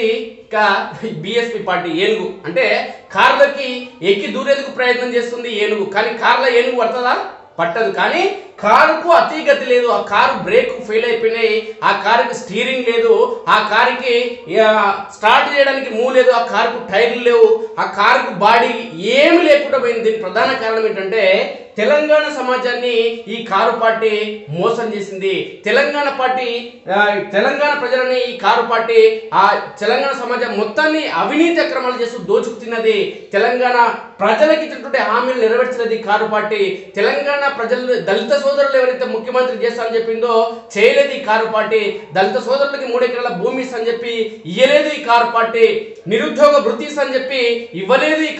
ఎక్కింది BSP party ఏనుగు. అంటే కార్లకి ఎక్కి దూరేందుకు ప్రయత్నం చేస్తుంది ఏనుగు. కానీ కార్ల ఏనుగు పడుతుందా? పట్టదు. కానీ కారుకు అతీగతి లేదు. ఆ కారు బ్రేక్ ఫెయిల్ అయిపోయినాయి. ఆ కారుకి స్టీరింగ్ లేదు. ఆ కారుకి స్టార్ట్ చేయడానికి మూ లేదు. ఆ కారుకు టైర్లు లేవు. ఆ కారుకు బాడీ ఏమి లేకుండా పోయింది. దీనికి ప్రధాన కారణం ఏంటంటే తెలంగాణ సమాజాన్ని ఈ కారు పార్టీ మోసం చేసింది. తెలంగాణ పార్టీ తెలంగాణ ప్రజలని ఈ కారు పార్టీ ఆ తెలంగాణ సమాజం మొత్తాన్ని అవినీతి అక్రమాలు చేస్తూ దోచుకు తిన్నది. తెలంగాణ ప్రజలకు ఇచ్చినటువంటి హామీలు నెరవేర్చినది ఈ కారు పార్టీ. తెలంగాణ ప్రజలు దళిత సోదరులు ఎవరైతే ముఖ్యమంత్రి చేస్తానని చెప్పిందో చేయలేదు ఈ కారు పార్టీ. దళిత సోదరులకి మూడు ఎకరాల భూమి ఇస్తా చెప్పి ఇయ్యలేదు ఈ కారు పార్టీ. నిరుద్యోగ వృత్తి ఇస్తా అని చెప్పి ఇవ్వలేదు ఈ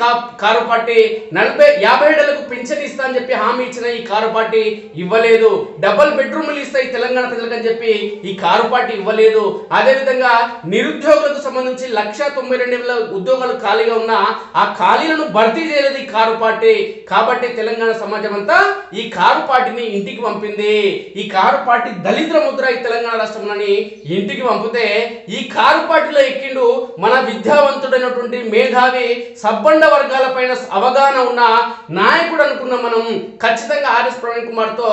కారు పార్టీ. నలభై యాభై ఏళ్ళకు పింఛన్ ఇస్తా అని చెప్పి హామీ ఇచ్చిన ఈ కారు పార్టీ ఇవ్వలేదు. డబుల్ బెడ్రూమ్లు ఇస్తాయి తెలంగాణ ప్రజలకు అని చెప్పి ఈ కారు పార్టీ ఇవ్వలేదు. అదేవిధంగా నిరుద్యోగులకు సంబంధించి లక్ష తొంభై రెండు వేల ఉద్యోగాలు ఖాళీగా ఉన్న ఆ ఖాళీలను భర్తీ చేయలేదు ఈ కారు పార్టీ. కాబట్టి తెలంగాణ సమాజం అంతా ఈ కారు పార్టీని ఇంటికి పంపింది. ఈ కారు పార్టీ దళిద్ర ముద్ర ఈ తెలంగాణ రాష్ట్రంలోని ఇంటికి పంపితే ఈ కారు పార్టీలో ఎక్కిండు మన విద్యావంతుడైనటువంటి మేధావి సబ్బండ వర్గాల పైన అవగాహన ఉన్న నాయకుడు అనుకున్న మనం. ఖచ్చితంగా ఆర్ఎస్ ప్రవీణ్ కుమార్తో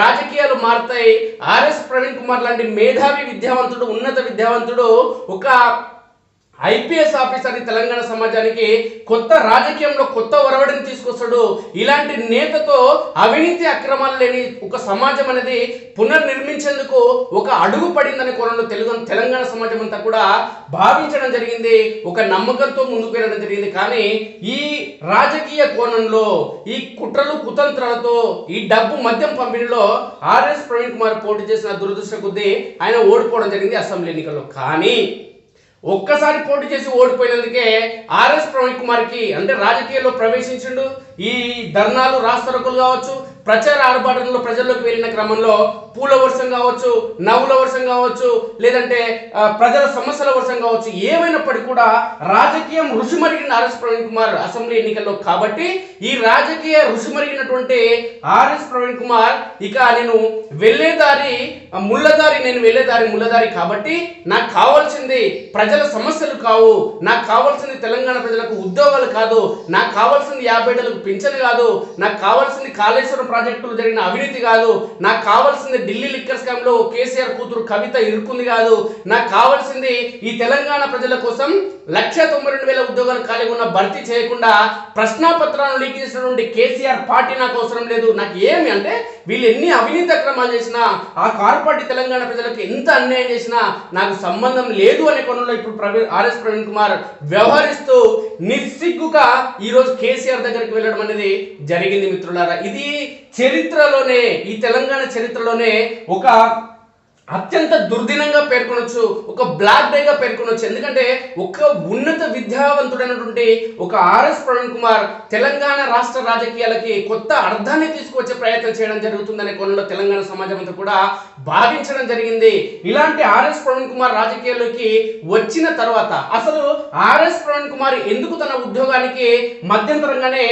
రాజకీయాలు మారుతాయి. ఆర్ఎస్ ప్రవీణ్ కుమార్ లాంటి మేధావి విద్యావంతుడు ఉన్నత విద్యావంతుడు ఒక ఐపీఎస్ ఆఫీసర్ ఈ తెలంగాణ సమాజానికి కొత్త రాజకీయంలో కొత్త ఒరవడిని తీసుకొస్తాడు. ఇలాంటి నేతతో అవినీతి అక్రమాలు లేని ఒక సమాజం అనేది పునర్నిర్మించేందుకు ఒక అడుగు పడిందని కోణంలో తెలుగు తెలంగాణ సమాజం అంతా కూడా భావించడం జరిగింది. ఒక నమ్మకంతో ముందుకు వెళ్ళడం జరిగింది. కానీ ఈ రాజకీయ కోణంలో ఈ కుట్రలు కుతంత్రాలతో ఈ డబ్బు మద్యం పంపిణీలో ఆర్ఎస్ ప్రవీణ్ కుమార్ పోటీ చేసిన దురదృష్ట కొద్దీ ఆయన ఓడిపోవడం జరిగింది అసెంబ్లీ ఎన్నికల్లో. కానీ ఒక్కసారి పోటీ చేసి ఓడిపోయినందుకే ఆర్ఎస్ ప్రవీణ్ కుమార్కి అంటే రాజకీయాల్లో ప్రవేశించిండు. ఈ ధర్నాలు రాస్తరకులు కావచ్చు ప్రచార ఆర్భాటంలో ప్రజల్లోకి వెళ్ళిన క్రమంలో పూల వర్షం కావచ్చు నవ్వుల వర్షం కావచ్చు లేదంటే ప్రజల సమస్యల వర్షం కావచ్చు ఏమైనప్పటికీ కూడా రాజకీయం ఋషిమరిగిన ఆర్ఎస్ ప్రవీణ్ కుమార్ అసెంబ్లీ ఎన్నికల్లో కాబట్టి ఈ రాజకీయ ఋషిమరిగినటువంటి ఆర్ఎస్ ప్రవీణ్ కుమార్ ఇక నేను వెళ్ళేదారి ముళ్ళదారి నేను వెళ్ళేదారి ముళ్ళదారి కాబట్టి నాకు కావాల్సింది ప్రజల సమస్యలు కావు నాకు కావాల్సింది తెలంగాణ ప్రజలకు ఉద్యోగాలు కాదు నాకు కావాల్సింది యాభై ఏళ్ళకు పింఛన్ కాదు నాకు కావాల్సింది కాళేశ్వరం ప్రాజెక్టులు జరిగిన అవినీతి కాదు. నాకు కావాల్సింది ఢిల్లీ లిక్కర్ స్కామ్లో కేసీఆర్ కూతురు కవిత ఇరుక్కుంది కాదు. నాకు కావాల్సింది ఈ తెలంగాణ ప్రజల కోసం లక్ష తొంభై రెండు వేల ఉద్యోగాలు ఖాళీ ఉన్న భర్తీ చేయకుండా ప్రశ్నాపత్రాలను లీక్ చేసినటువంటి కేసీఆర్ పార్టీ నాకు అవసరం లేదు. నాకు ఏమి అంటే వీళ్ళు ఎన్ని అవినీతి అక్రమాలు చేసినా ఆ కారు పార్టీ తెలంగాణ ప్రజలకు ఎంత అన్యాయం చేసినా నాకు సంబంధం లేదు అనే పనుల్లో ఇప్పుడు ప్రవీణ్ ఆర్ఎస్ ప్రవీణ్ కుమార్ వ్యవహరిస్తూ నిస్సిగ్గుగా ఈరోజు కేసీఆర్ దగ్గరికి వెళ్ళడం అనేది జరిగింది మిత్రులారా. ఇది చరిత్రలోనే ఈ తెలంగాణ చరిత్రలోనే ఒక అత్యంత దుర్దినంగా పేర్కొనొచ్చు ఒక బ్లాక్ డేగా పేర్కొనొచ్చు. ఎందుకంటే ఒక ఉన్నత విద్యావంతుడైనటువంటి ఒక ఆర్ఎస్ ప్రవీణ్ కుమార్ తెలంగాణ రాష్ట్ర రాజకీయాలకి కొత్త అర్థాన్ని తీసుకువచ్చే ప్రయత్నం చేయడం జరుగుతుందనే కోణంలో తెలంగాణ సమాజం అంతా కూడా భావించడం జరిగింది. ఇలాంటి ఆర్ఎస్ ప్రవీణ్ కుమార్ రాజకీయాల్లోకి వచ్చిన తర్వాత అసలు ఆర్ఎస్ ప్రవీణ్ కుమార్ ఎందుకు తన ఉద్యోగానికి మధ్యంతరంగానే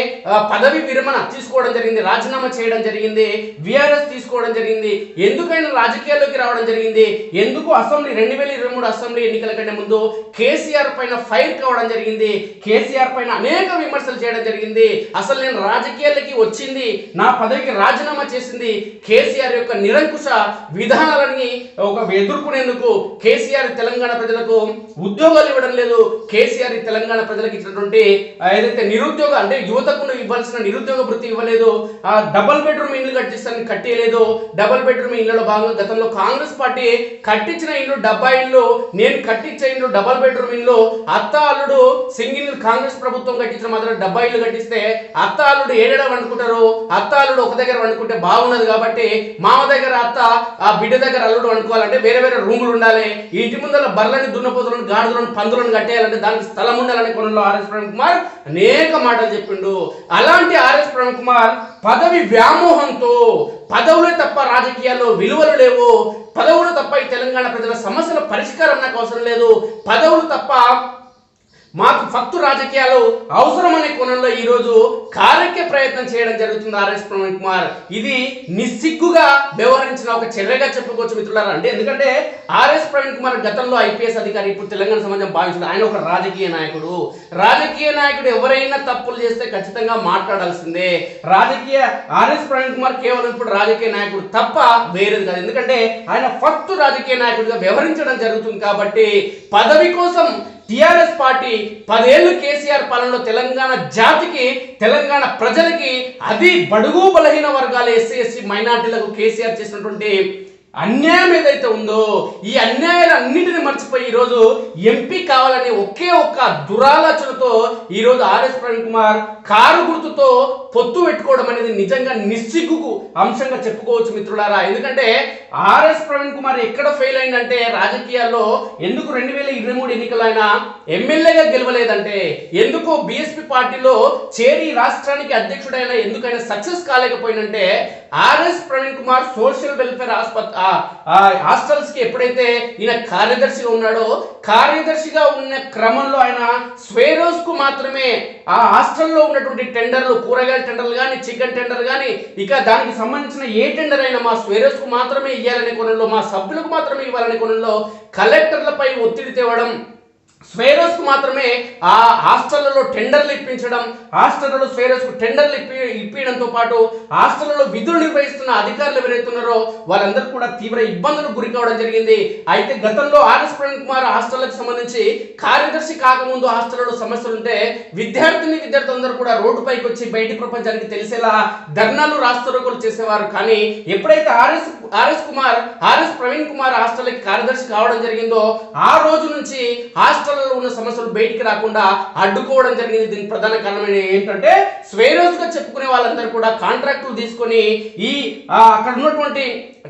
పదవి విరమణ తీసుకోవడం జరిగింది రాజీనామా చేయడం జరిగింది విఆర్ఎస్ తీసుకోవడం జరిగింది. ఎందుకైనా రాజకీయాల్లోకి రావడం జరిగింది. ఎందుకు అసెంబ్లీ రెండు వేల ఇరవై మూడు అసెంబ్లీ ఎన్నికల కంటే ముందు కేసీఆర్ పైన ఫైర్ కావడం జరిగింది. కేసీఆర్ పైన అనేక విమర్శలు చేయడం జరిగింది. అసలు నేను రాజకీయాలకి వచ్చింది నా పదవికి రాజీనామా చేసింది కేసీఆర్ యొక్క నిరంకుశ విధానాలని ఒక ఎదుర్కొనేందుకు కేసీఆర్ తెలంగాణ ప్రజలకు ఉద్యోగాలు ఇవ్వడం లేదు. కేసీఆర్ తెలంగాణ ప్రజలకు ఇచ్చినటువంటి ఏదైతే నిరుద్యోగ అంటే యువతకు ఇవ్వాల్సిన నిరుద్యోగ వృత్తి ఇవ్వలేదు ఆ డబల్ బెడ్రూమ్ ఇల్లు కట్టిస్తాను కట్టేయలేదు. డబల్ బెడ్రూమ్ ఇళ్ళలో భాగంగా గతంలో కాంగ్రెస్ పార్టీ కట్టించిన ఇల్లు డబ్బా ఇల్లు నేను కట్టించే ఇల్లు డబల్ బెడ్రూమ్ ఇల్లు అత్త అల్లుడు సింగిల్ కాంగ్రెస్ ప్రభుత్వం కట్టించిన మాత్రం డబ్బా ఇల్లు కట్టిస్తే అత్త అల్లుడు ఏడేడా వండుకుంటారు అత్త అల్లుడు ఒక దగ్గర వండుకుంటే బాగున్నది కాబట్టి మామ దగ్గర అత్త ఆ బిడ్డ దగ్గర అల్లుడు వండుకోవాలంటే వేరే వేరే రూములు ఉండాలి. ఇంటి ముందర బర్లని దున్నపోతులను గాడులను పందులను కట్టేయాలంటే దానికి స్థలం ఉండాలని కొనలో ఆర్ఎస్ ప్రవీణ్ కుమార్ అనేక మాటలు చెప్పిండు. అలాంటి ఆర్ఎస్ ప్రవీణ్ కుమార్ పదవి వ్యామోహంతో పదవులే తప్ప రాజకీయాల్లో విలువలు లేవు. పదవులు తప్ప ఈ తెలంగాణ ప్రజల సమస్యల పరిష్కారం నాకు అవసరం లేదు. పదవులు తప్ప మాకు ఫక్తు రాజకీయాలు అవసరమనే కోణంలో ఈ రోజు ప్రయత్నం చేయడం జరుగుతుంది ఆర్ఎస్ ప్రవీణ్ కుమార్. ఇది నిస్సిగ్గుగా వ్యవహరించిన ఒక చర్యగా చెప్పుకోవచ్చు మిత్రులారా. అంటే ఎందుకంటే ఆర్ఎస్ ప్రవీణ్ కుమార్ గతంలో ఐపీఎస్ అధికారి ఇప్పుడు తెలంగాణ సమాజం భావించడం ఆయన ఒక రాజకీయ నాయకుడు. రాజకీయ నాయకుడు ఎవరైనా తప్పులు చేస్తే ఖచ్చితంగా మాట్లాడాల్సిందే. రాజకీయ ఆర్ఎస్ ప్రవీణ్ కుమార్ కేవలం ఇప్పుడు రాజకీయ నాయకుడు తప్ప వేరేది కాదు. ఎందుకంటే ఆయన ఫస్ట్ రాజకీయ నాయకుడిగా వ్యవహరించడం జరుగుతుంది కాబట్టి పదవి కోసం టిఆర్ఎస్ పార్టీ పదేళ్ళు కేసీఆర్ పాలనలో తెలంగాణ జాతికి తెలంగాణ ప్రజలకి అది బడుగు బలహీన వర్గాల ఎస్సీ ఎస్సీ మైనార్టీలకు కేసీఆర్ చేసినటువంటి అన్యాయం ఏదైతే ఉందో ఈ అన్యాయాలు అన్నింటిని మర్చిపోయి ఈరోజు ఎంపీ కావాలనే ఒకే ఒక్క దురాలోచనతో ఈరోజు ఆర్ఎస్ ప్రవీణ్ కుమార్ కారు గుర్తుతో పొత్తు పెట్టుకోవడం అనేది నిజంగా నిస్సిగ్గుకు అంశంగా చెప్పుకోవచ్చు మిత్రులారా. ఎందుకంటే ఆర్ఎస్ ప్రవీణ్ కుమార్ ఎక్కడ ఫెయిల్ అయిందంటే రాజకీయాల్లో ఎందుకు రెండు వేల ఇరవై మూడు ఎన్నికలు ఆయన ఎమ్మెల్యేగా గెలవలేదంటే ఎందుకు బీఎస్పీ పార్టీలో చేరి రాష్ట్రానికి అధ్యక్షుడైన ఎందుకైనా success కాలేకపోయినంటే RS Praveen Kumar social welfare ఆస్పత్రి హాస్టల్స్కి ఎప్పుడైతే ఈయన కార్యదర్శిగా ఉన్నాడో కార్యదర్శిగా ఉన్న క్రమంలో ఆయన స్వేరోస్కు మాత్రమే ఆ హాస్టల్లో ఉన్నటువంటి టెండర్లు కూరగాయల టెండర్లు కానీ చికెన్ టెండర్ కానీ ఇక దానికి సంబంధించిన ఏ టెండర్ అయినా మా స్వేరోస్కు మాత్రమే ఇవ్వాలనే కొనంలో మా సభ్యులకు మాత్రమే ఇవ్వాలనే కొనంలో కలెక్టర్లపై ఒత్తిడి తేవడం స్వేరోస్కు మాత్రమే ఆ హాస్టళ్ళలో టెండర్లు ఇప్పించడం హాస్టళ్ళలో స్వేరోస్కు టెండర్లు ఇప్పి ఇప్పించడంతో పాటు హాస్టళ్ళలో విధులు నిర్వహిస్తున్న అధికారులు ఎవరైతే ఉన్నారో వాళ్ళందరూ కూడా తీవ్ర ఇబ్బందులకు గురి కావడం జరిగింది. అయితే గతంలో ఆర్ఎస్ ప్రవీణ్ కుమార్ హాస్టళ్ళకు సంబంధించి కార్యదర్శి కాకముందు హాస్టళ్ళలో సమస్యలు ఉంటే విద్యార్థిని విద్యార్థులందరూ కూడా రోడ్డుపైకి వచ్చి బయటి ప్రపంచానికి తెలిసేలా ధర్నాలు రాస్తరోకులు చేసేవారు. కానీ ఎప్పుడైతే RS RS Kumar RS Praveen Kumar హాస్టల్కి కార్యదర్శి కావడం జరిగిందో ఆ రోజు నుంచి హాస్టల్ రాష్ట్రాలలో ఉన్న సమస్యలు బయటికి రాకుండా అడ్డుకోవడం జరిగింది. దీనికి ప్రధాన కారణం ఏంటంటే స్వేరోస్గా చెప్పుకునే వాళ్ళందరూ కూడా కాంట్రాక్టులు తీసుకొని ఈ అక్కడ ఉన్నటువంటి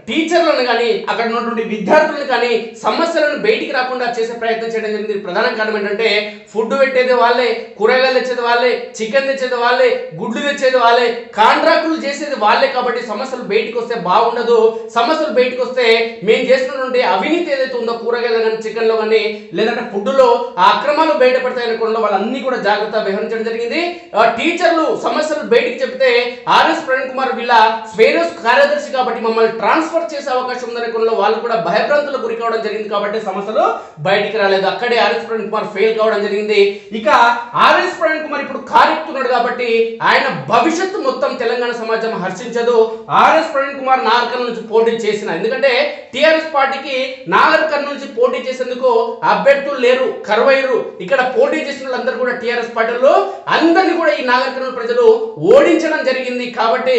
టీచర్లను కానీ అక్కడ ఉన్నటువంటి విద్యార్థులను కానీ సమస్యలను బయటికి రాకుండా చేసే ప్రయత్నం చేయడం జరిగింది. ప్రధాన కారణం ఏంటంటే ఫుడ్ పెట్టేది వాళ్ళే కూరగాయలు తెచ్చేది వాళ్ళే చికెన్ తెచ్చేది వాళ్ళే గుడ్లు తెచ్చేది వాళ్ళే కాంట్రాక్టులు చేసేది వాళ్ళే కాబట్టి సమస్యలు బయటికి వస్తే బాగుండదు. సమస్యలు బయటకు వస్తే మేము చేసినటువంటి అవినీతి ఏదైతే ఉందో కూరగాయలు కానీ చికెన్లో కానీ లేదంటే ఫుడ్లో ఆ అక్రమాలు బయటపడతాయని కూడా వాళ్ళన్నీ కూడా జాగ్రత్త వ్యవహరించడం జరిగింది. టీచర్లు సమస్యలు బయటికి చెప్తే ఆర్ఎస్ ప్రవీణ్ కుమార్ వీళ్ళ స్వేరస్ కార్యదర్శి కాబట్టి మమ్మల్ని ట్రాన్స్ఫర్ చేసే అవకాశం ఉందనే కొన్ని వాళ్ళు కూడా భయభ్రాంతులకు గురి కావడం జరిగింది కాబట్టి సమస్యలు బయటికి రాలేదు. అక్కడే ఆర్ఎస్ ప్రణ్ కుమార్ ఫెయిల్ కావడం జరిగింది. ఇక ఆర్ఎస్ ప్రణ్ కుమార్ ఇప్పుడు కారెక్తున్నాడు కాబట్టి ఆయన భవిష్యత్తు మొత్తం తెలంగాణ సమాజం హర్షించదు. ఆర్ఎస్ ప్రవీణ్ కుమార్ నాగర్ నుంచి పోటీ చేసిన ఎందుకంటే టిఆర్ఎస్ పార్టీకి నాగర్ నుంచి పోటీ చేసేందుకు అభ్యర్థులు లేరు కరువైరు ఇక్కడ పోటీ చేసిన వాళ్ళందరూ కూడా టిఆర్ఎస్ పార్టీలో అందరినీ కూడా ఈ నాగర్ ప్రజలు ఓడించడం జరిగింది కాబట్టి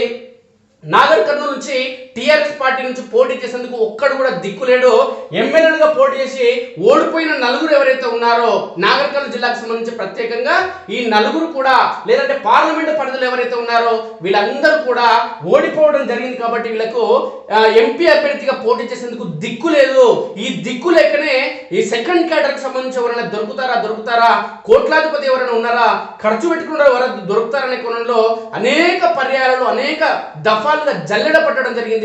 నాగర్ కర్నూలు నుంచి టీఆర్ఎస్ పార్టీ నుంచి పోటీ చేసేందుకు ఒక్కడు కూడా దిక్కులేడు ఎమ్మెల్యేలుగా పోటీ చేసి ఓడిపోయిన నలుగురు ఎవరైతే ఉన్నారో నాగరికల్ జిల్లాకు సంబంధించి ప్రత్యేకంగా ఈ నలుగురు కూడా లేదంటే పార్లమెంటు పరిధిలో ఎవరైతే ఉన్నారో వీళ్ళందరూ కూడా ఓడిపోవడం జరిగింది కాబట్టి వీళ్ళకు ఎంపీ అభ్యర్థిగా పోటీ చేసేందుకు దిక్కు లేదు. ఈ దిక్కు లేకనే ఈ సెకండ్ క్యాడర్కి సంబంధించి ఎవరైనా దొరుకుతారా దొరుకుతారా? కోట్లాధిపతి ఎవరైనా ఉన్నారా? ఖర్చు పెట్టుకున్నారా ఎవరైనా దొరుకుతారనే కోణంలో అనేక పర్యాయాలలో అనేక దఫాలుగా జల్లెడ పట్టడం జరిగింది.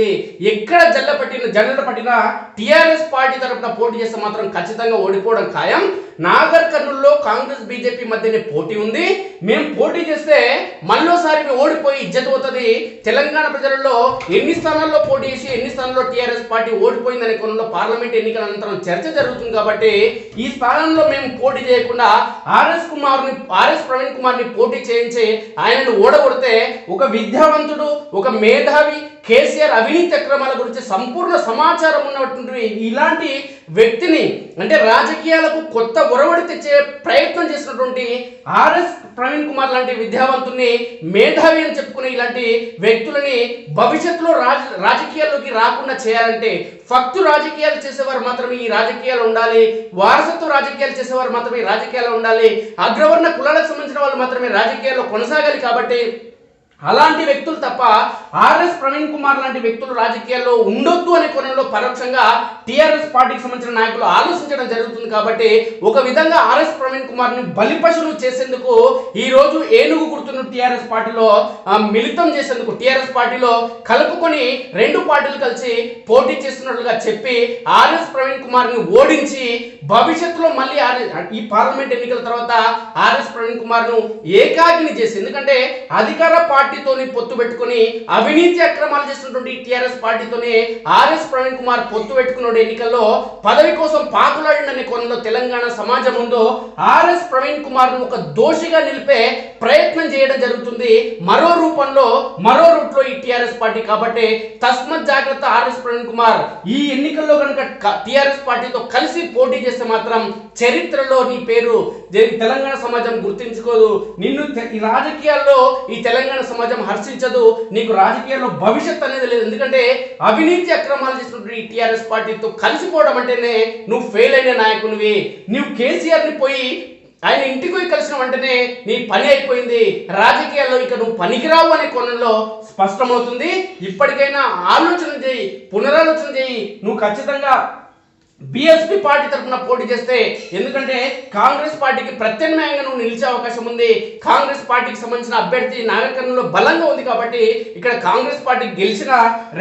ఎక్కడ జల్ల పట్టిన జల్లెడ పట్టినా టీఆర్ఎస్ పార్టీ తరపున పోటీ చేస్తే మాత్రం ఖచ్చితంగా ఓడిపోవడం ఖాయం. నాగర్ కర్నూలులో కాంగ్రెస్ బీజేపీ మధ్యనే పోటీ ఉంది. మేము పోటీ చేస్తే మళ్ళోసారి మేము ఓడిపోయి ఇజ్జత్ పోతుంది. తెలంగాణ ప్రజలలో ఎన్ని స్థానాల్లో పోటీ చేసి ఎన్ని స్థానాల్లో టీఆర్ఎస్ పార్టీ ఓడిపోయిందనే కోణంలో పార్లమెంట్ ఎన్నికల అనంతరం చర్చ జరుగుతుంది కాబట్టి ఈ స్థానంలో మేము పోటీ చేయకుండా ఆర్ఎస్ కుమార్ని ఆర్ఎస్ ప్రవీణ్ కుమార్ని పోటీ చేయించి ఆయనను ఓడగొడితే ఒక విద్యావంతుడు ఒక మేధావి కేసీఆర్ అవినీతి అక్రమాల గురించి సంపూర్ణ సమాచారం ఉన్నటువంటి ఇలాంటి వ్యక్తిని అంటే రాజకీయాలకు కొత్త ఒరవడి తెచ్చే ప్రయత్నం చేసినటువంటి ఆర్ఎస్ ప్రవీణ్ కుమార్ లాంటి విద్యావంతుల్ని మేధావి అని చెప్పుకునే ఇలాంటి వ్యక్తులని భవిష్యత్తులో రాజ రాజకీయాల్లోకి రాకుండా చేయాలంటే ఫక్తు రాజకీయాలు చేసేవారు మాత్రమే ఈ రాజకీయాలు ఉండాలి వారసత్వ రాజకీయాలు చేసేవారు మాత్రమే రాజకీయాలు ఉండాలి అగ్రవర్ణ కులాలకు సంబంధించిన వాళ్ళు మాత్రమే రాజకీయాల్లో కొనసాగాలి కాబట్టి అలాంటి వ్యక్తులు తప్ప ఆర్ఎస్ ప్రవీణ్ కుమార్ లాంటి వ్యక్తులు రాజకీయాల్లో ఉండొద్దు అనే కోణంలో పరోక్షంగా టీఆర్ఎస్ పార్టీకి సంబంధించిన నాయకులు ఆలోచించడం జరుగుతుంది కాబట్టి ఒక విధంగా ఆర్ఎస్ ప్రవీణ్ కుమార్ని బలిపశులు చేసేందుకు ఈ రోజు ఏనుగు గుర్తు టీఆర్ఎస్ పార్టీలో మిళితం చేసేందుకు టీఆర్ఎస్ పార్టీలో కలుపుకొని రెండు పార్టీలు కలిసి పోటీ చేస్తున్నట్లుగా చెప్పి ఆర్ఎస్ ప్రవీణ్ కుమార్ని ఓడించి భవిష్యత్తులో మళ్ళీ ఆర్ఎస్ ఈ పార్లమెంట్ ఎన్నికల తర్వాత ఆర్ఎస్ ప్రవీణ్ కుమార్ను ఏకాకిని చేసి ఎందుకంటే అధికార పార్టీతోని పొత్తు పెట్టుకుని అవినీతి అక్రమాలు చేసినటువంటి టీఆర్ఎస్ పార్టీతోనే ఆర్ఎస్ ప్రవీణ్ కుమార్ పొత్తు పెట్టుకున్న ఎన్నికల్లో. పదవి కోసం పాకులాడిన కోణంలో తెలంగాణ సమాజం ముందు ఆర్ఎస్ ప్రవీణ్ కుమార్ను ఒక దోషిగా నిలిపే ప్రయత్నం చేయడం జరుగుతుంది. మరో రూపంలో మరో రూట్లో ఈ టీఆర్ఎస్ పార్టీ కాబట్టి తస్మత్ జాగ్రత్త ఆర్ఎస్ ప్రవీణ్ కుమార్. ఈ ఎన్నికల్లో కనుక టీఆర్ఎస్ పార్టీతో కలిసి పోటీ చేస్తే మాత్రం చరిత్రలో నీ పేరు తెలంగాణ సమాజం గుర్తించుకోదు. నిన్ను తె- ఈ రాజకీయాల్లో ఈ తెలంగాణ సమాజం హర్షించదు. నీకు రాజకీయాల్లో భవిష్యత్ అనేది లేదు. ఎందుకంటే అవినీతి అక్రమాలు చేసినటువంటి ఈ టీఆర్ఎస్ పార్టీతో కలిసిపోవడం అంటేనే నువ్వు ఫెయిల్ అయిన నాయకునివి. నువ్వు కేసీఆర్ని పోయి ఆయన ఇంటికి పోయి కలిసిన వెంటనే నీ పని అయిపోయింది. రాజకీయాల్లో ఇక నువ్వు పనికిరావు అనే కోణంలో స్పష్టమవుతుంది. ఇప్పటికైనా ఆలోచన చేయి పునరాలోచన చేయి. నువ్వు ఖచ్చితంగా బిఎస్పీ పార్టీ తరఫున పోటీ చేస్తే ఎందుకంటే కాంగ్రెస్ పార్టీకి ప్రత్యామ్నాయంగా నువ్వు నిలిచే అవకాశం ఉంది. కాంగ్రెస్ పార్టీకి సంబంధించిన అభ్యర్థి నాగరికంలో బలంగా ఉంది కాబట్టి ఇక్కడ కాంగ్రెస్ పార్టీ గెలిచిన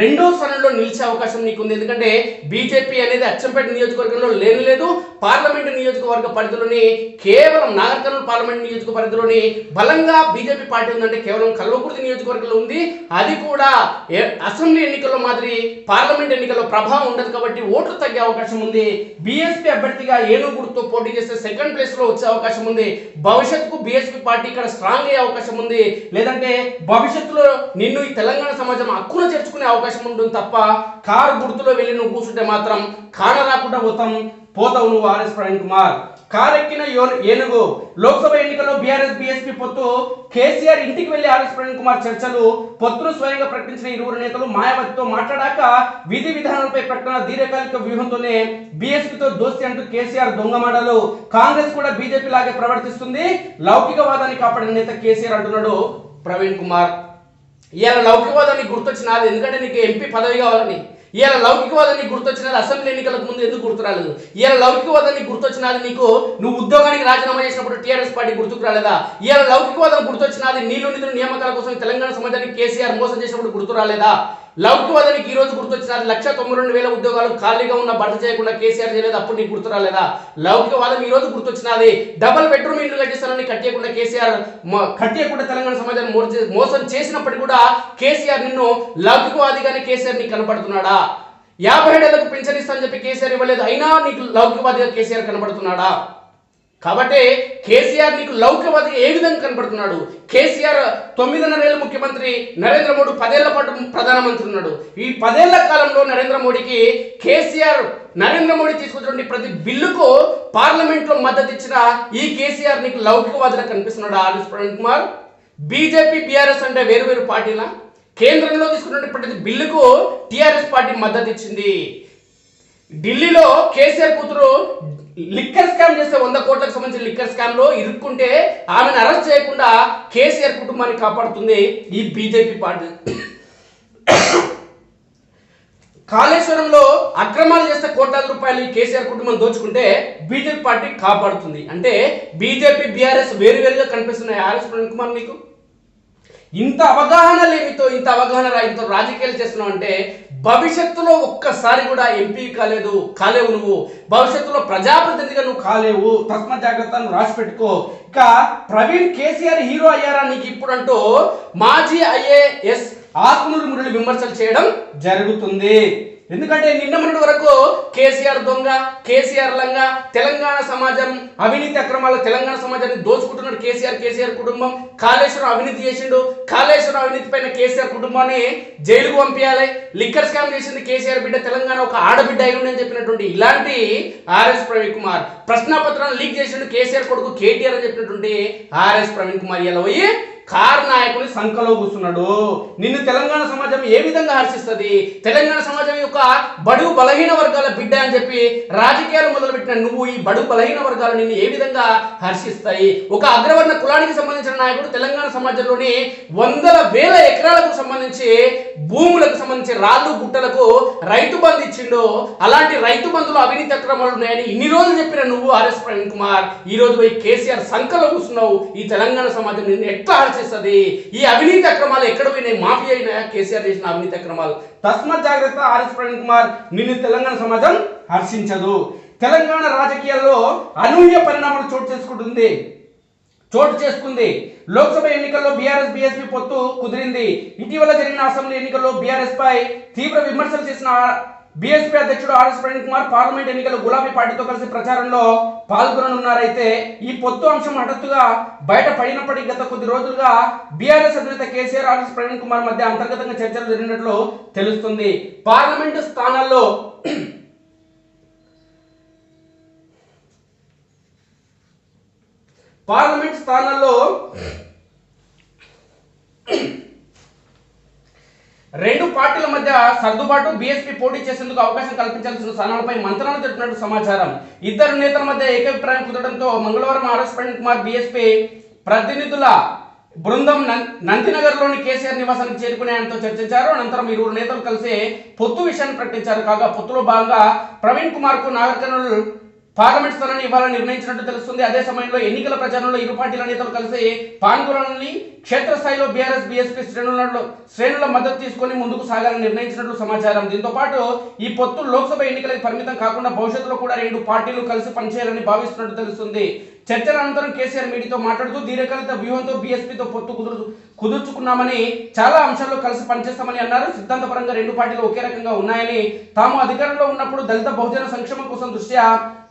రెండో స్థానంలో నిలిచే అవకాశం నీకు ఉంది ఎందుకంటే బీజేపీ అనేది అచ్చంపేట నియోజకవర్గంలో లేని లేదు. పార్లమెంటు నియోజకవర్గ పరిధిలోని కేవలం నాగర్కర్నూలు పార్లమెంట్ నియోజక పరిధిలోని బలంగా బీజేపీ పార్టీ ఉందంటే కేవలం కల్వకుర్తి నియోజకవర్గంలో ఉంది. అది కూడా అసెంబ్లీ ఎన్నికల్లో మాదిరి పార్లమెంట్ ఎన్నికల్లో ప్రభావం ఉండదు కాబట్టి ఓట్లు తగ్గే అవకాశం ఉంది. బీఎస్పీ అభ్యర్థిగా ఏనుగు గుర్తుతో పోటీ చేస్తే సెకండ్ ప్లేస్లో వచ్చే అవకాశం ఉంది. భవిష్యత్తుకు బీఎస్పీ పార్టీ ఇక్కడ స్ట్రాంగ్ అయ్యే అవకాశం ఉంది. లేదంటే భవిష్యత్తులో నిన్ను ఈ తెలంగాణ సమాజం హక్కున చేర్చుకునే అవకాశం ఉంటుంది తప్ప కారు గుర్తులో వెళ్ళి నువ్వు కూర్చుంటే మాత్రం కాన రాకుండా పోతాం పోతావు నువ్వు ఆర్ఎస్ ప్రవీణ్ కుమార్. కారెక్కిన యో- ఏనుగు. లోక్సభ ఎన్నికల్లో బీఆర్ఎస్ బీఎస్పీ పొత్తు కేసీఆర్ ఇంటికి వెళ్ళి ఆర్ఎస్ ప్రవీణ్ కుమార్ చర్చలు పొత్తును స్వయంగా ప్రకటించిన ఇరువురు నేతలు మాయావతితో మాట్లాడాక విధి విధానాలపై ప్రకటన దీర్ఘకాలిక వ్యూహంతోనే బీఎస్పీతో దోస్తి అంటూ కేసీఆర్ దొంగమాడలు. కాంగ్రెస్ కూడా బీజేపీ లాగే ప్రవర్తిస్తుంది. లౌకికవాదాన్ని కాపాడిన నేత కేసీఆర్ అంటున్నాడు ప్రవీణ్ కుమార్. ఇవాళ లౌకికవాదాన్ని గుర్తొచ్చినారు. ఎందుకంటే నీకు ఎంపీ పదవి కావాలని. ఇవాళ లౌకికవాదాన్ని గుర్తొచ్చినది అసెంబ్లీ ఎన్నికలకు ముందు ఎందుకు గుర్తు రాలేదు ఇవాళ లౌకికవాదాన్ని గుర్తొచ్చినది నీకు నువ్వు ఉద్యోగానికి రాజీనామా చేసినప్పుడు టీఆర్ఎస్ పార్టీ గుర్తుకు రాలేదా? ఇవాళ లౌకికవాదం గుర్తొచ్చినది నీళ్ళు నిధుల నియామకాల కోసం తెలంగాణ సమాజానికి కేసీఆర్ మోసం చేసినప్పుడు గుర్తు రాలేదా? లౌకికవాదానికి ఈ రోజు గుర్తొచ్చినారు. లక్ష తొంభై రెండు వేల ఉద్యోగాలు ఖాళీగా ఉన్న భర్త చేయకుండా కేసీఆర్ చేయలేదు. అప్పుడు నీకు గుర్తు రాలేదా లౌకికవాదం ఈ రోజు గుర్తొచ్చినది. డబల్ బెడ్రూమ్ ఇండ్లు కట్టిస్తానని కట్టేయకుండా కేసీఆర్ కట్టేయకుండా తెలంగాణ సమాజాన్ని మోసం చేసినప్పటికీ కూడా కేసీఆర్ నిన్ను లౌకికవాదిగానే కేసీఆర్ నీకు కనపడుతున్నాడా? యాభై ఏళ్ళకు పెన్షన్ ఇస్తానని చెప్పి కేసీఆర్ ఇవ్వలేదు. అయినా నీకు లౌకికవాదిగా కేసీఆర్ కనబడుతున్నాడా కాబట్టి కేసీఆర్ నీకు లౌకికవాది ఏ విధంగా కనపడుతున్నాడు? కేసీఆర్ తొమ్మిదిన్నర ఏళ్ళ ముఖ్యమంత్రి నరేంద్ర మోడీ పదేళ్ళ పాటు ప్రధానమంత్రి ఉన్నాడు. ఈ పదేళ్ళ కాలంలో నరేంద్ర మోడీకి కేసీఆర్ నరేంద్ర మోడీ తీసుకొచ్చినటువంటి ప్రతి బిల్లుకు పార్లమెంట్లో మద్దతు ఇచ్చిన ఈ కేసీఆర్ నీకు లౌకికవాదిగా కనిపిస్తున్నాడు RS Praveen Kumar? BJP BRS అంటే వేరు వేరు పార్టీలా? కేంద్రంలో తీసుకున్నటువంటి ప్రతి బిల్లుకు టీఆర్ఎస్ పార్టీ మద్దతు ఇచ్చింది. ఢిల్లీలో కేసీఆర్ కూతురు లిక్కర్ స్కామ్ చేస్తే వంద కోట్లకు సంబంధించిన లిక్కర్ స్కామ్లో ఇరుక్కుంటే ఆమెను అరెస్ట్ చేయకుండా కేసీఆర్ కుటుంబాన్ని కాపాడుతుంది ఈ బీజేపీ పార్టీ. కాళేశ్వరంలో అక్రమాలు చేస్తే కోట్లాది రూపాయలు ఈ కేసీఆర్ కుటుంబం దోచుకుంటే బీజేపీ పార్టీ కాపాడుతుంది. అంటే బీజేపీ బీఆర్ఎస్ వేరువేరుగా కనిపిస్తున్నాయి. ఆర్ఎస్ ప్రవీణ్ కుమార్ నీకు ఇంత అవగాహన లేమితో ఇంత అవగాహన రాయితో రాజకీయాలు చేస్తున్నావు అంటే భవిష్యత్తులో ఒక్కసారి కూడా ఎంపీ కాలేదు కాలేవు నువ్వు. భవిష్యత్తులో ప్రజాప్రతినిధిగా నువ్వు కాలేవు. తస్మ జాగ్రత్త నువ్వు రాసి పెట్టుకో. ఇక ప్రవీణ్ కేసీఆర్ హీరో అయ్యారా నీకు ఇప్పుడు అంటూ మాజీ ఐఏఎస్ ఆత్మూరు మురళి విమర్శలు చేయడం జరుగుతుంది. ఎందుకంటే నిన్న మొన్నటి వరకు కేసీఆర్ దొంగ కేసీఆర్ లంగా తెలంగాణ సమాజం అవినీతి అక్రమాలు తెలంగాణ సమాజాన్ని దోచుకుంటున్నాడు కేసీఆర్ కేసీఆర్ కుటుంబం. కాళేశ్వరం అవినీతి చేసిండు. కాళేశ్వరం అవినీతి పైన కేసీఆర్ కుటుంబాన్ని జైలుకు పంపించాలి. లిక్కర్ స్కామ్ చేసింది కేసీఆర్ బిడ్డ. తెలంగాణ ఒక ఆడబిడ్డ అయి అని చెప్పినటువంటి ఇలాంటి ఆర్ఎస్ ప్రవీణ్ కుమార్ ప్రశ్నాపత్రాన్ని లీక్ చేసిండు కేసీఆర్ కొడుకు కేటీఆర్ అని చెప్పినటువంటి ఆర్ఎస్ ప్రవీణ్ కుమార్. ఇలా పోయి కార్ నాయకుని సంఖలో కూర్చున్నాడు. నిన్ను తెలంగాణ సమాజం ఏ విధంగా హర్షిస్తుంది? తెలంగాణ సమాజం యొక్క బడుగు బలహీన వర్గాల బిడ్డ అని చెప్పి రాజకీయాలు మొదలుపెట్టిన నువ్వు ఈ బడుగు బలహీన వర్గాలు నిన్ను ఏ విధంగా హర్షిస్తాయి? ఒక అగ్రవర్ణ కులానికి సంబంధించిన నాయకుడు తెలంగాణ సమాజంలోని వందల వేల ఎకరాలకు సంబంధించి భూములకు సంబంధించి రాళ్ళు గుట్టలకు రైతు బంధు ఇచ్చిండు. అలాంటి రైతు బంధులు అవినీతి అక్రమాలు ఉన్నాయని ఇన్ని రోజులు చెప్పిన నువ్వు ఆర్ఎస్ ప్రవీణ్ కుమార్. ఈ రోజు పోయి కేసీఆర్ సంఖలో కూర్చున్నావు. ఈ తెలంగాణ సమాజం నిన్ను ఎట్లా హర్షిస్తుంది ఈ అవినీతి అక్రమాలు ఎక్కడ పోయినాయి? మాఫీ అయినా కేసీఆర్ చేసిన అవినీతి అక్రమాలు? తస్మత్ జాగ్రత్త ఆర్ఎస్ ప్రవీణ్ కుమార్ నిన్ను తెలంగాణ సమాజం హర్షించదు. తెలంగాణ రాజకీయాల్లో అనూహ్య పరిణామాలు చోటు చేసుకుంటుంది. చోటు చేసుకుంది. లోక్సభ ఎన్నికల్లో బీఆర్ఎస్ బీఎస్పీ పొత్తు కుదిరింది. ఇటీవల జరిగిన అసెంబ్లీ ఎన్నికల్లో బీఆర్ఎస్ పై తీవ్ర విమర్శలు చేసిన బీఎస్పీ అధ్యక్షుడు ఆర్ఎస్ ప్రవీణ్ కుమార్ పార్లమెంట్ ఎన్నికల గులాబీ పార్టీతో కలిసి ప్రచారంలో పాల్గొననున్నారైతే ఈ పొత్తు అంశం హఠాత్తుగా బయట పడినప్పటికీ గత కొద్ది రోజులుగా బీఆర్ఎస్ అధినేత కేసీఆర్ ఆర్ఎస్ ప్రవీణ్ కుమార్ మధ్య అంతర్గతంగా చర్చలు జరిగినట్లు తెలుస్తుంది. పార్లమెంటు స్థానాల్లో పార్లమెంట్ స్థానాల్లో రెండు పార్టీల మధ్య సర్దుబాటు బీఎస్పీ పోటీ చేసేందుకు అవకాశం కల్పించాల్సిన స్థానాలపై మంత్రాలు జరిపినట్టు సమాచారం. ఇద్దరు నేతల మధ్య ఏకాభిప్రాయం కుదరడంతో మంగళవారం ఆర్ఎస్ ప్రవీణ్ కుమార్ బీఎస్పీ ప్రతినిధుల బృందం నందినగర్లోని కేసీఆర్ నివాసానికి చేరుకుని ఆయనతో చర్చించారు. అనంతరం ఇరువురు నేతలు కలిసి పొత్తు విషయాన్ని ప్రకటించారు. కాగా పొత్తులో భాగంగా ప్రవీణ్ కుమార్కు పార్లమెంట్ స్థలాన్ని ఇవ్వాలని నిర్ణయించినట్టు తెలుస్తుంది. అదే సమయంలో ఎన్నికల ప్రచారంలో ఇరు పార్టీల నేతలు కలిసి పాల్గొనాలని క్షేత్రస్థాయిలో బీఆర్ఎస్ బీఎస్పీ శ్రేణులలో శ్రేణుల మద్దతు తీసుకొని ముందుకు సాగాలని నిర్ణయించినట్లు సమాచారం. దీంతో పాటు ఈ పొత్తు లోక్సభ ఎన్నికలకు పరిమితం కాకుండా భవిష్యత్తులో కూడా రెండు పార్టీలు కలిసి పనిచేయాలని భావిస్తున్నట్టు తెలుస్తుంది. చర్చల అనంతరం కేసీఆర్ మీడియాతో మాట్లాడుతూ దీర్ఘకాలిక వ్యూహంతో బీఎస్పీతో పొత్తు కుదురు కుదుర్చుకున్నామని చాలా అంశాల్లో కలిసి పనిచేస్తామని అన్నారు. సిద్ధాంతపరంగా రెండు పార్టీలు ఒకే రకంగా ఉన్నాయని తాము అధికారంలో ఉన్నప్పుడు దళిత బహుజన సంక్షేమం కోసం దృష్ట్యా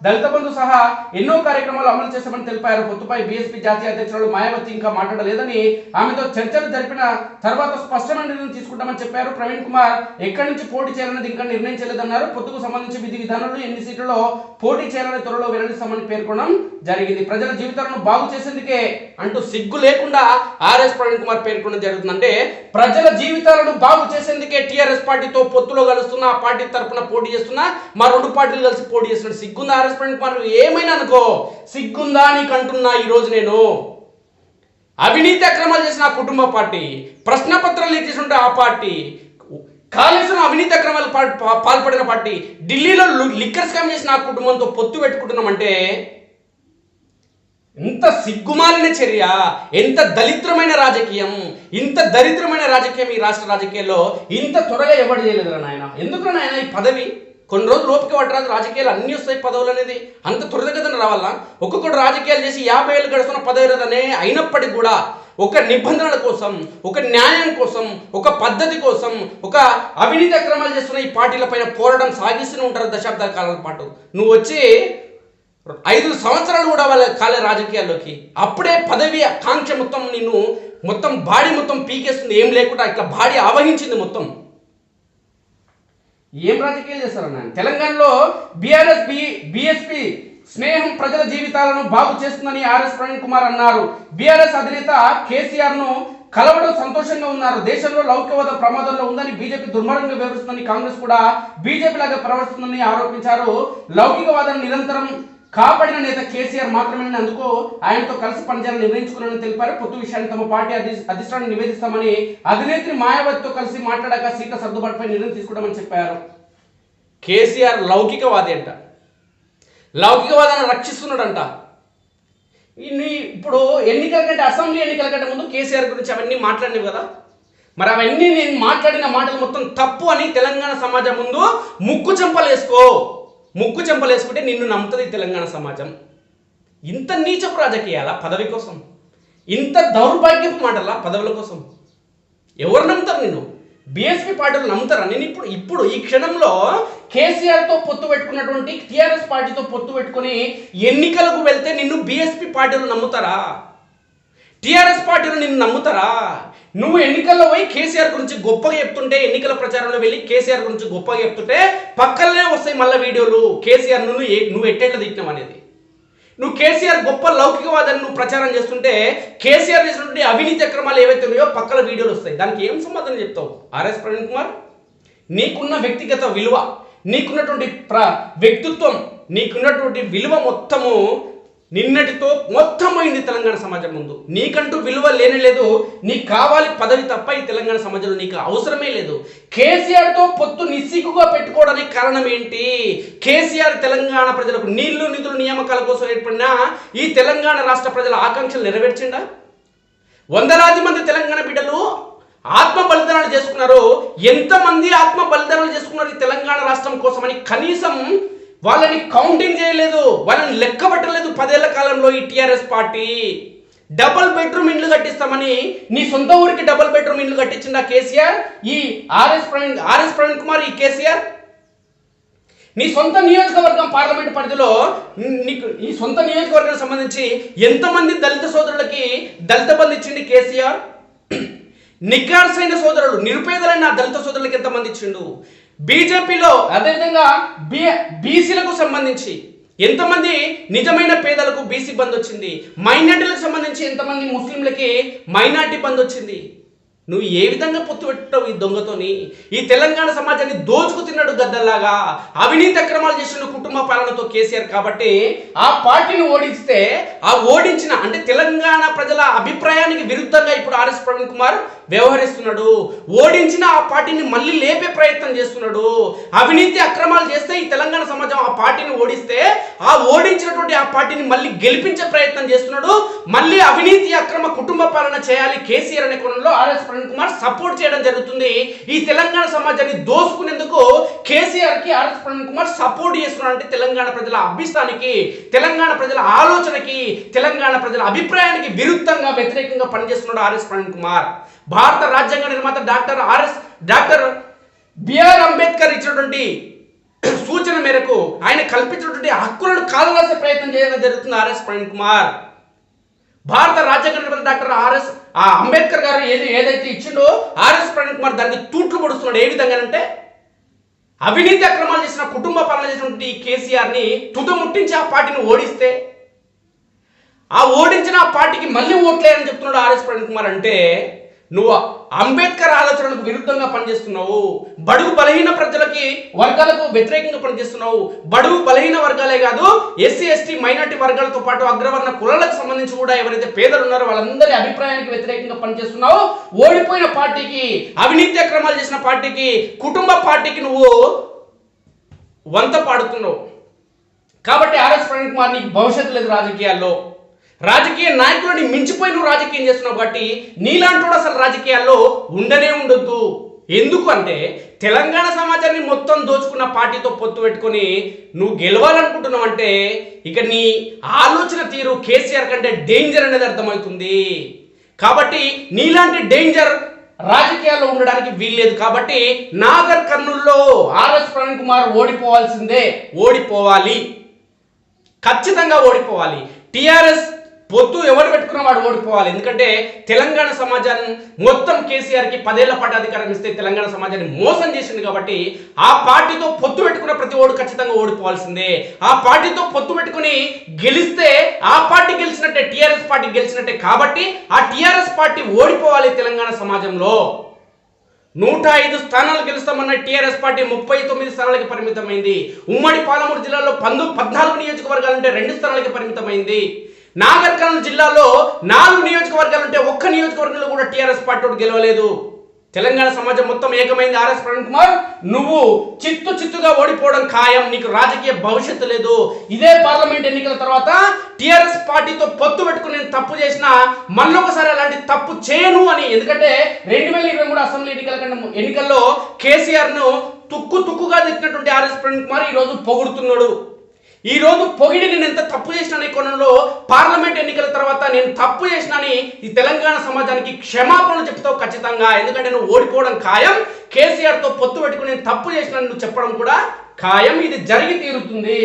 దళిత బంధు సహా ఎన్నో కార్యక్రమాలు అమలు చేస్తామని తెలిపారు. పొత్తుపై బీఎస్పీ జాతీయ అధ్యక్షురాలు మాయావతి ఇంకా మాట్లాడలేదని ఆమెతో చర్చలు జరిపిన తర్వాత స్పష్టమైన నిర్ణయం తీసుకుంటామని చెప్పారు. ప్రవీణ్ కుమార్ ఎక్కడి నుంచి పోటీ చేయాలన్నది ఇంకా నిర్ణయించలేదన్నారు పొత్తుకు సంబంధించి విధి విధానాలు ఎన్ని సీట్లలో పోటీ చేయాలని త్వరలో వెల్లడిస్తామని పేర్కొనడం జరిగింది. ప్రజల జీవితాలను బాగు చేసేందుకే అంటూ సిగ్గు లేకుండా ఆర్ఎస్ ప్రవీణ్ కుమార్ పేర్కొనడం జరుగుతుందంటే ప్రజల జీవితాలను బాగు చేసేందుకే టీఆర్ఎస్ పార్టీతో పొత్తులో కలుస్తున్న ఆ పార్టీ తరపున పోటీ చేస్తున్న మా రెండు పార్టీలు కలిసి పోటీ చేస్తున్న సిగ్గుందా ఆర్ఎస్ ప్రవీణ్ కుమార్? ఏమైనా అనుకో సిగ్గుందా నీకు అంటున్నా ఈరోజు నేను. అవినీతి అక్రమాలు చేసిన ఆ కుటుంబ పార్టీ ప్రశ్నపత్రాలు లీక్ చేసిన ఆ పార్టీ కాళేశ్వరం అవినీతి అక్రమాలు పాల్పడిన పార్టీ ఢిల్లీలో లిక్కర్ స్కామ్ చేసిన ఆ కుటుంబంతో పొత్తు పెట్టుకుంటున్నామంటే ఇంత సిగ్గుమాలిన చర్య ఎంత దరిద్రమైన రాజకీయం ఇంత దరిద్రమైన రాజకీయం ఈ రాష్ట్ర రాజకీయాల్లో ఇంత త్వరగా ఎవరు చేయలేదురా నాయన? ఎందుకు నాయన ఈ పదవి? కొన్ని రోజులు లోపిక పట్టరాదు రాజకీయాలు అన్ని వస్తాయి పదవులు అనేది. అంత త్వరితగతిన రావాలా? ఒక్కొక్కడు రాజకీయాలు చేసి యాభై ఏళ్ళు గడుస్తున్న పదవి అనే అయినప్పటికీ కూడా ఒక నిబంధనల కోసం ఒక న్యాయం కోసం ఒక పద్ధతి కోసం ఒక అవినీతి అక్రమాలు చేస్తున్న ఈ పార్టీల పైన పోరాటం సాగిస్తూనే ఉంటారు దశాబ్దాల కాలాల పాటు. నువ్వు వచ్చి ఐదు సంవత్సరాలు కూడా వాళ్ళ కాలే రాజకీయాల్లోకి. అప్పుడే పదవి కాంక్ష మొత్తం నిన్ను మొత్తం బాడీ మొత్తం పీకేస్తుంది. ఏం లేకుండా ఇట్లా బాడీ ఆవహించింది మొత్తం. ఏం రాజకీయాలు చేస్తారన్న? తెలంగాణలో బీఆర్ఎస్ బి బిఎస్పి స్నేహం ప్రజల జీవితాలను బాగు చేస్తుందని ఆర్ఎస్ ప్రవీణ్ కుమార్ అన్నారు. బీఆర్ఎస్ అధినేత కేసీఆర్ను కలవడం సంతోషంగా ఉన్నారు. దేశంలో లౌకికవాద ప్రమాదంలో ఉందని బీజేపీ దుర్మార్గంగా వివరిస్తుందని కాంగ్రెస్ కూడా బీజేపీ లాగా ప్రవర్తిస్తుందని ఆరోపించారు. లౌకికవాదాన్ని నిరంతరం కాపాడిన నేత కేసీఆర్ మాత్రమే అందుకు ఆయనతో కలిసి పనిచేయాలని నిర్ణయించుకున్నారని తెలిపారు. పొత్తు విషయాన్ని తమ పార్టీ అధి అధిష్టానం నివేదిస్తామని అధినేత్రి మాయావతితో కలిసి మాట్లాడాక సీట్ల సర్దుబాటుపై నిర్ణయం తీసుకుంటామని చెప్పారు. కేసీఆర్ లౌకికవాది అంట. లౌకికవాదాన్ని రక్షిస్తున్నాడంట. ఇన్ని ఇప్పుడు ఎన్నికల కంటే అసెంబ్లీ ఎన్నికల కంటే ముందు కేసీఆర్ గురించి అవన్నీ మాట్లాడినవి కదా. మరి అవన్నీ నేను మాట్లాడిన మాటలు మొత్తం తప్పు అని తెలంగాణ సమాజం ముందు ముక్కు చెంపలేసుకో. ముక్కు చెంపలేసుకుంటే నిన్ను నమ్ముతుంది తెలంగాణ సమాజం. ఇంత నీచపు రాజకీయాల పదవి కోసం? ఇంత దౌర్భాగ్యపు మాటల పదవుల కోసం? ఎవరు నమ్ముతారు నిన్ను? బీఎస్పీ పార్టీలు నమ్ముతారా? నేను ఇప్పుడు ఇప్పుడు ఈ క్షణంలో కేసీఆర్తో పొత్తు పెట్టుకున్నటువంటి టీఆర్ఎస్ పార్టీతో పొత్తు పెట్టుకుని ఎన్నికలకు వెళ్తే నిన్ను బీఎస్పీ పార్టీలు నమ్ముతారా? టీఆర్ఎస్ పార్టీలో నిన్ను నమ్ముతారా? నువ్వు ఎన్నికల్లో పోయి కేసీఆర్ గురించి గొప్పగా చెప్తుంటే ఎన్నికల ప్రచారంలో వెళ్ళి కేసీఆర్ గురించి గొప్పగా చెప్తుంటే పక్కనే వస్తాయి మళ్ళీ వీడియోలు. కేసీఆర్ నువ్వు నువ్వు ఎట్టేట్లా తిట్టినావు అనేది. నువ్వు కేసీఆర్ గొప్ప లౌకికవాదాన్ని నువ్వు ప్రచారం చేస్తుంటే కేసీఆర్ చేసినటువంటి అవినీతి అక్రమాలు ఏవైతే ఉన్నాయో పక్కల వీడియోలు వస్తాయి. దానికి ఏం సమాధానం చెప్తావు? ఆర్ఎస్ ప్రవీణ్ కుమార్ నీకున్న వ్యక్తిగత విలువ నీకున్నటువంటి ప్ర వ్యక్తిత్వం నీకున్నటువంటి విలువ మొత్తము నిన్నటితో మొత్తం తెలంగాణ సమాజం ముందు. నీకంటూ విలువ లేనే లేదు. నీకు కావాలి పదవి తప్ప ఈ తెలంగాణ సమాజంలో నీకు అవసరమే లేదు. కేసీఆర్తో పొత్తు నిస్సిగ్గుగా పెట్టుకోవడానికి కారణం ఏంటి? కేసీఆర్ తెలంగాణ ప్రజలకు నీళ్ళు నిధులు నియామకాల కోసం ఏర్పడిన ఈ తెలంగాణ రాష్ట్ర ప్రజల ఆకాంక్షలు నెరవేర్చిందా వందలాది మంది తెలంగాణ బిడ్డలు ఆత్మ బలిదానాలు చేసుకున్నారు. ఎంతమంది ఆత్మ బలిదానాలు చేసుకున్నారు ఈ తెలంగాణ రాష్ట్రం కోసమని కనీసం వాళ్ళని కౌంటింగ్ చేయలేదు వాళ్ళని లెక్క పెట్టలేదు పదేళ్ళ కాలంలో ఈ టీఆర్ఎస్ పార్టీ. డబుల్ బెడ్రూమ్ ఇండ్లు కట్టిస్తామని నీ సొంత ఊరికి డబుల్ బెడ్రూమ్ ఇండ్లు కట్టించిన కేసీఆర్ ఈ ఆర్ఎస్ ప్రవీణ్ ఆర్ఎస్ ప్రవీణ్ కుమార్ ఈ కేసీఆర్? నీ సొంత నియోజకవర్గం పార్లమెంట్ పరిధిలో నీకు ఈ సొంత నియోజకవర్గానికి సంబంధించి ఎంతమంది దళిత సోదరులకి దళిత బంధు ఇచ్చింది కేసీఆర్? నిఖార్సైన సోదరులు నిరుపేదలైన దళిత సోదరులకు ఎంతమంది ఇచ్చిండు? బీజేపీలో అదేవిధంగా బీ బీసీలకు సంబంధించి ఎంతమంది నిజమైన పేదలకు బీసీ బంద్ వచ్చింది? మైనార్టీలకు సంబంధించి ఎంతమంది ముస్లింలకి మైనార్టీ బంద్ వచ్చింది? నువ్వు ఏ విధంగా పొత్తు పెట్టావు ఈ దొంగతోని? ఈ తెలంగాణ సమాజాన్ని దోచుకు తిన్నాడు గద్దల్లాగా. అవినీతి అక్రమాలు చేసిన కుటుంబ పాలనతో కేసీఆర్ కాబట్టి ఆ పార్టీని ఓడిస్తే ఆ ఓడించిన అంటే తెలంగాణ ప్రజల అభిప్రాయానికి విరుద్ధంగా ఇప్పుడు ఆర్ఎస్ ప్రవీణ్ కుమార్ వ్యవహరిస్తున్నాడు. ఓడించిన ఆ పార్టీని మళ్ళీ లేపే ప్రయత్నం చేస్తున్నాడు. అవినీతి అక్రమాలు చేస్తే ఈ తెలంగాణ సమాజం ఆ పార్టీని ఓడిస్తే ఆ ఓడించినటువంటి ఆ పార్టీని మళ్ళీ గెలిపించే ప్రయత్నం చేస్తున్నాడు. మళ్ళీ అవినీతి అక్రమ కుటుంబ పాలన చేయాలి కేసీఆర్ అనే కోణంలో ఆర్ఎస్ ప్రవీణ్ కుమార్ సపోర్ట్ చేయడం జరుగుతుంది. ఈ తెలంగాణ సమాజాన్ని దోసుకునేందుకు కేసీఆర్కి ఆర్ఎస్ ప్రవీణ్ కుమార్ సపోర్ట్ చేస్తున్నాడు అంటే తెలంగాణ ప్రజల అభిష్టానికి తెలంగాణ ప్రజల ఆలోచనకి తెలంగాణ ప్రజల అభిప్రాయానికి విరుద్ధంగా వ్యతిరేకంగా పనిచేస్తున్నాడు ఆర్ఎస్ ప్రవీణ్ కుమార్. భారత రాజ్యాంగ నిర్మాత doctor RS doctor BR Ambedkar ఇచ్చినటువంటి సూచన మేరకు ఆయన కల్పించినటువంటి హక్కులను కాలరాసే ప్రయత్నం చేయడం జరుగుతుంది ఆర్ఎస్ ప్రవీణ్ కుమార్. భారత రాజ్యాంగ నిర్మాత డాక్టర్ ఆర్ఎస్ ఆ అంబేద్కర్ గారు ఏది ఏదైతే ఇచ్చిండో ఆర్ఎస్ ప్రవీణ్ కుమార్ దానికి తూట్లు పొడుస్తున్నాడు. ఏ విధంగా అంటే అవినీతి అక్రమాలు చేసిన కుటుంబ పాలన చేసినటువంటి ఈ కేసీఆర్ని తుదముట్టించి ఆ పార్టీని ఓడిస్తే ఆ ఓడించిన ఆ పార్టీకి మళ్ళీ ఓట్లేయని చెప్తున్నాడు ఆర్ఎస్ ప్రవీణ్ కుమార్ అంటే నువ్వు అంబేద్కర్ ఆలోచనలకు విరుద్ధంగా పనిచేస్తున్నావు. బడుగు బలహీన ప్రజలకి వర్గాలకు వ్యతిరేకంగా పనిచేస్తున్నావు. బడుగు బలహీన వర్గాలే కాదు ఎస్సీ ఎస్టీ మైనార్టీ వర్గాలతో పాటు అగ్రవర్ణ కులాలకు సంబంధించి కూడా ఎవరైతే పేదలు ఉన్నారో వాళ్ళందరి అభిప్రాయానికి వ్యతిరేకంగా పనిచేస్తున్నావు. ఓడిపోయిన పార్టీకి అవినీతి అక్రమాలు చేసిన పార్టీకి కుటుంబ పార్టీకి నువ్వు వంత పాడుతున్నావు కాబట్టి ఆర్ఎస్ ప్రవీణ్ కుమార్ నీకు భవిష్యత్తు లేదు రాజకీయాల్లో రాజకీయ నాయకులని మించిపోయి నువ్వు రాజకీయం చేస్తున్నావు కాబట్టి నీలాంటి అసలు రాజకీయాల్లో ఉండనే ఉండొద్దు. ఎందుకు అంటే తెలంగాణ సమాజాన్ని మొత్తం దోచుకున్న పార్టీతో పొత్తు పెట్టుకొని నువ్వు గెలవాలనుకుంటున్నావు అంటే ఇక నీ ఆలోచన తీరు కేసీఆర్ కంటే డేంజర్ అనేది అర్థమవుతుంది. కాబట్టి నీలాంటి డేంజర్ రాజకీయాల్లో ఉండడానికి వీల్లేదు కాబట్టి నాగర్ కర్నూల్లో ఆర్ఎస్ ప్రవీణ్ కుమార్ ఓడిపోవాల్సిందే. ఓడిపోవాలి. ఖచ్చితంగా ఓడిపోవాలి. టిఆర్ఎస్ పొత్తు ఎవరు పెట్టుకున్న వాడు ఓడిపోవాలి. ఎందుకంటే తెలంగాణ సమాజాన్ని మొత్తం కేసీఆర్కి పదేళ్ళ పాటు అధికారం ఇస్తే తెలంగాణ సమాజాన్ని మోసం చేసింది కాబట్టి ఆ పార్టీతో పొత్తు పెట్టుకున్న ప్రతి ఓడు ఖచ్చితంగా ఓడిపోవాల్సిందే. ఆ పార్టీతో పొత్తు పెట్టుకుని గెలిస్తే ఆ పార్టీ గెలిచినట్టే టీఆర్ఎస్ పార్టీ గెలిచినట్టే కాబట్టి ఆ టిఆర్ఎస్ పార్టీ ఓడిపోవాలి తెలంగాణ సమాజంలో. నూట ఐదు స్థానాలు గెలుస్తామన్న టీఆర్ఎస్ పార్టీ ముప్పై తొమ్మిది స్థానాలకి పరిమితమైంది. ఉమ్మడి పాలమూరు జిల్లాలో పందు పద్నాలుగు నియోజకవర్గాలంటే రెండు స్థానాలకి పరిమితమైంది. నాగర్ కర్నూలు జిల్లాలో నాలుగు నియోజకవర్గాలు ఉంటే ఒక్క నియోజకవర్గంలో కూడా టీఆర్ఎస్ పార్టీ ఒకటి గెలవలేదు. తెలంగాణ సమాజం మొత్తం ఏకమైంది. ఆర్ఎస్ ప్రవీణ్ కుమార్ నువ్వు చిత్తు చిత్తుగా ఓడిపోవడం ఖాయం. నీకు రాజకీయ భవిష్యత్తు లేదు. ఇదే పార్లమెంట్ ఎన్నికల తర్వాత టిఆర్ఎస్ పార్టీతో పొత్తు పెట్టుకుని నేను తప్పు చేసిన మళ్ళొకసారి అలాంటి తప్పు చేయను అని. ఎందుకంటే రెండు వేల ఇరవై మూడు అసెంబ్లీ ఎన్నికల కంటే ఎన్నికల్లో కేసీఆర్ను తుక్కు తుక్కుగా తిట్టినటువంటి ఆర్ఎస్ ప్రవీణ్ కుమార్ ఈ రోజు పొగుడుతున్నాడు. ఈ రోజు పొగిడి నేను ఎంత తప్పు చేసిన కోణంలో పార్లమెంట్ ఎన్నికల తర్వాత నేను తప్పు చేసినని ఈ తెలంగాణ సమాజానికి క్షమాపణలు చెప్తావు ఖచ్చితంగా. ఎందుకంటే నువ్వు ఓడిపోవడం ఖాయం. కేసీఆర్తో పొత్తు పెట్టుకుని నేను తప్పు చేసిన నువ్వు చెప్పడం కూడా ఖాయం. ఇది జరిగి తీరుతుంది.